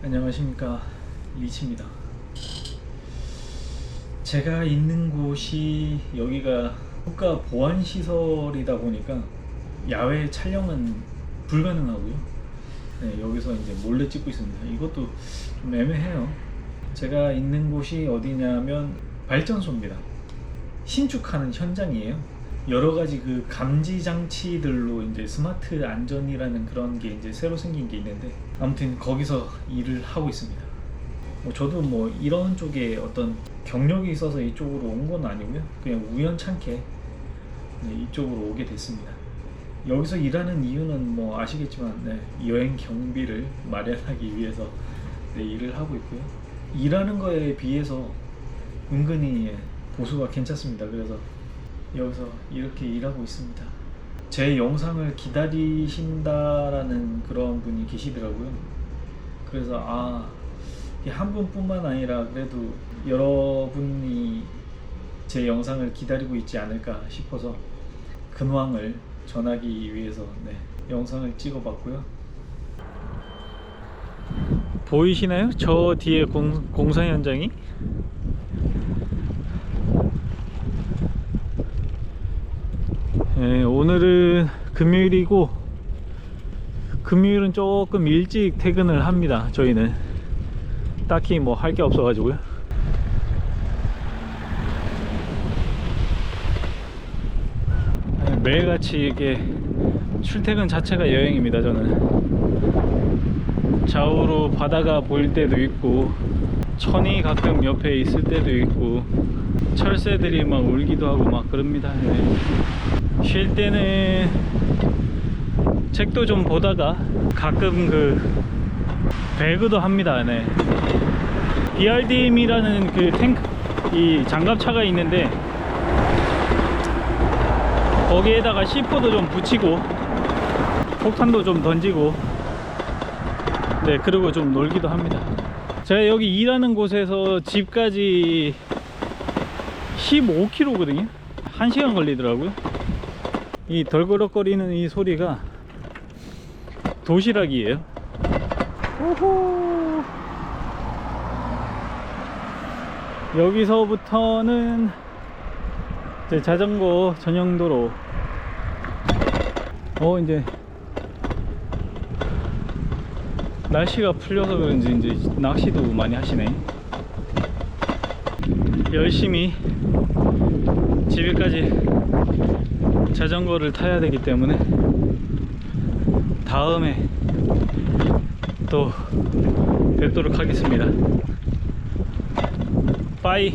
안녕하십니까 리치입니다. 제가 있는 곳이 여기가 국가 보안 시설이다 보니까 야외 촬영은 불가능하고요. 네, 여기서 이제 몰래 찍고 있습니다. 이것도 좀 애매해요. 제가 있는 곳이 어디냐면 발전소입니다. 신축하는 현장이에요. 여러 가지 그 감지 장치들로 이제 스마트 안전이라는 그런 게 이제 새로 생긴 게 있는데 아무튼 거기서 일을 하고 있습니다. 뭐 저도 뭐 이런 쪽에 어떤 경력이 있어서 이쪽으로 온 건 아니고요. 그냥 우연찮게 네, 이쪽으로 오게 됐습니다. 여기서 일하는 이유는 뭐 아시겠지만 네, 여행 경비를 마련하기 위해서 네, 일을 하고 있고요. 일하는 거에 비해서 은근히 예, 보수가 괜찮습니다. 그래서 여기서 이렇게 일하고 있습니다. 제 영상을 기다리신다라는 그런 분이 계시더라고요. 그래서 아, 한 분뿐만 아니라 그래도 여러분이 제 영상을 기다리고 있지 않을까 싶어서 근황을 전하기 위해서 네, 영상을 찍어봤고요. 보이시나요? 저 뒤에 공, 공사 현장이? 네, 오늘은 금요일이고 금요일은 조금 일찍 퇴근을 합니다. 저희는 딱히 뭐 할 게 없어 가지고요. 네, 매일같이 이게 출퇴근 자체가 여행입니다. 저는 좌우로 바다가 보일 때도 있고 천이 가끔 옆에 있을 때도 있고 철새들이 막 울기도 하고 막 그럽니다. 네. 쉴 때는 책도 좀 보다가 가끔 그 배그도 합니다. 네. BRDM이라는 그 탱크 이 장갑차가 있는데 거기에다가 C4도 좀 붙이고 폭탄도 좀 던지고 네 그리고 좀 놀기도 합니다. 제가 여기 일하는 곳에서 집까지 15km거든요. 1시간 걸리더라고요. 이 덜그럭거리는 이 소리가 도시락이에요. 오호. 여기서부터는 이제 자전거 전용도로. 어 이제 날씨가 풀려서 그런지 이제 낚시도 많이 하시네. 열심히 집에까지 자전거를 타야 되기 때문에 다음에 또 뵙도록 하겠습니다. 빠이.